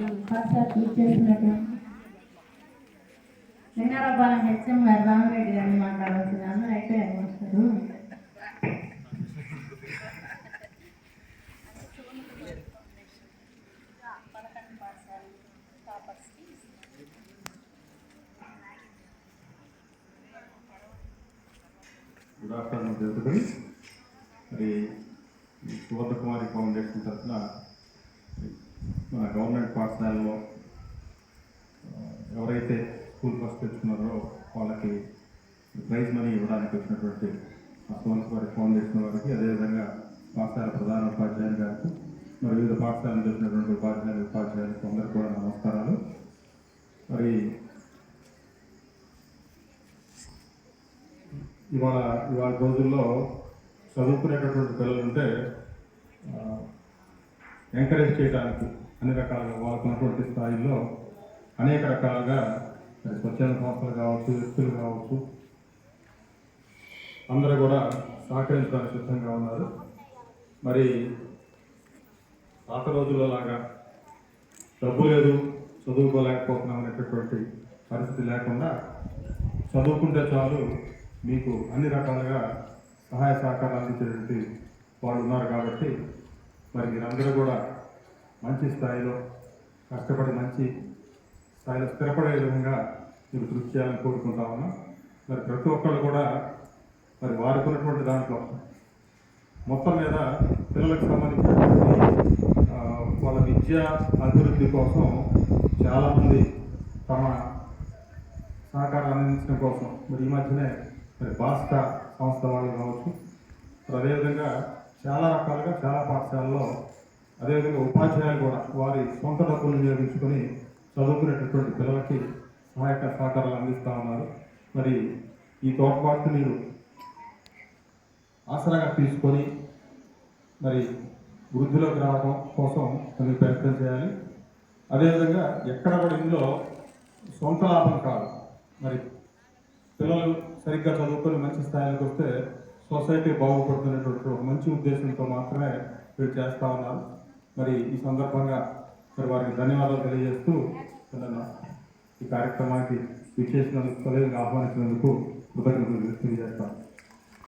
సాక్షాత్ హెచ్ఎం గారు రామరెడ్డి గారిని మాట్లాడాల్సినాను అయితే వస్తారు గుడ్ ఆఫ్టర్నూన్ ఎవ్రీబడి మరి సువర్ణ కుమారి ఫౌండేషన్ తరఫున మన గవర్నమెంట్ పాఠశాలలో ఎవరైతే స్కూల్ ఫస్ట్ తెచ్చుకున్నారో వాళ్ళకి ప్రైజ్ మనీ ఇవ్వడానికి వచ్చినటువంటి ఆ వారి ఫౌండేషన్ వారికి అదేవిధంగా పాఠశాల ప్రధాన ఉపాధ్యాయులు గారికి మరి వివిధ పాఠశాలను చేసినటువంటి ఉపాధ్యాయులు ఉపాధ్యాయులకు అందరికీ కూడా నమస్కారాలు. మరి ఇవాళ ఇవాళ రోజుల్లో చదువుకునేటటువంటి పిల్లలు ఉంటే ఎంకరేజ్ చేయడానికి అన్ని రకాలుగా వాళ్ళకు ఉన్నటువంటి స్థాయిలో అనేక రకాలుగా స్వచ్ఛంద సంస్థలు కావచ్చు వ్యక్తులు కావచ్చు అందరూ కూడా సహకరించడానికి సిద్ధంగా ఉన్నారు. మరి పాత రోజుల్లో లాగా డబ్బు లేదు చదువుకోలేకపోతున్నాం అనేటటువంటి పరిస్థితి లేకుండా చదువుకుంటే చాలు మీకు అన్ని రకాలుగా సహాయ సహకారాలు అందించేటువంటి వాళ్ళు ఉన్నారు కాబట్టి మరి మీరందరూ కూడా మంచి స్థాయిలో కష్టపడి మంచి స్థాయిలో స్థిరపడే విధంగా మీరు కృషి చేయాలని కోరుకుంటా ఉన్నాం. మరి ప్రతి ఒక్కళ్ళు కూడా మరి వారుకున్నటువంటి దాంట్లో మొత్తం మీద పిల్లలకు సంబంధించినటువంటి వాళ్ళ విద్యా అభివృద్ధి కోసం చాలామంది తమ సహకారం అందించడం కోసం మరి ఈ మధ్యనే మరి భాస్క సంస్థ వాళ్ళు కావచ్చు. మరి అదేవిధంగా చాలా రకాలుగా చాలా పాఠశాలలో అదేవిధంగా ఉపాధ్యాయులు కూడా వారి సొంత డబ్బులు వినియోగించుకొని చదువుకునేటటువంటి పిల్లలకి సహాయక సహకారాలు అందిస్తూ ఉన్నారు. మరి ఈ తోడ్పాటు మీరు ఆసరాగా తీసుకొని మరి వృద్ధిలోకి రావడం కోసం మీరు ప్రయత్నం చేయాలి. అదేవిధంగా ఎక్కడ కూడా ఇందులో సొంత లాభం కాదు. మరి పిల్లలు సరిగ్గా చదువుకొని మంచి స్థాయిలోకి వస్తే సొసైటీ బాగుపడుతున్నటువంటి ఒక మంచి ఉద్దేశంతో మాత్రమే వీళ్ళు చేస్తూ ఉన్నారు. మరి ఈ సందర్భంగా మరి వారికి ధన్యవాదాలు తెలియజేస్తూ ఈ కార్యక్రమానికి విచ్చేసినందుకు ఆహ్వానించినందుకు కృతజ్ఞతలు తెలియజేస్తాను.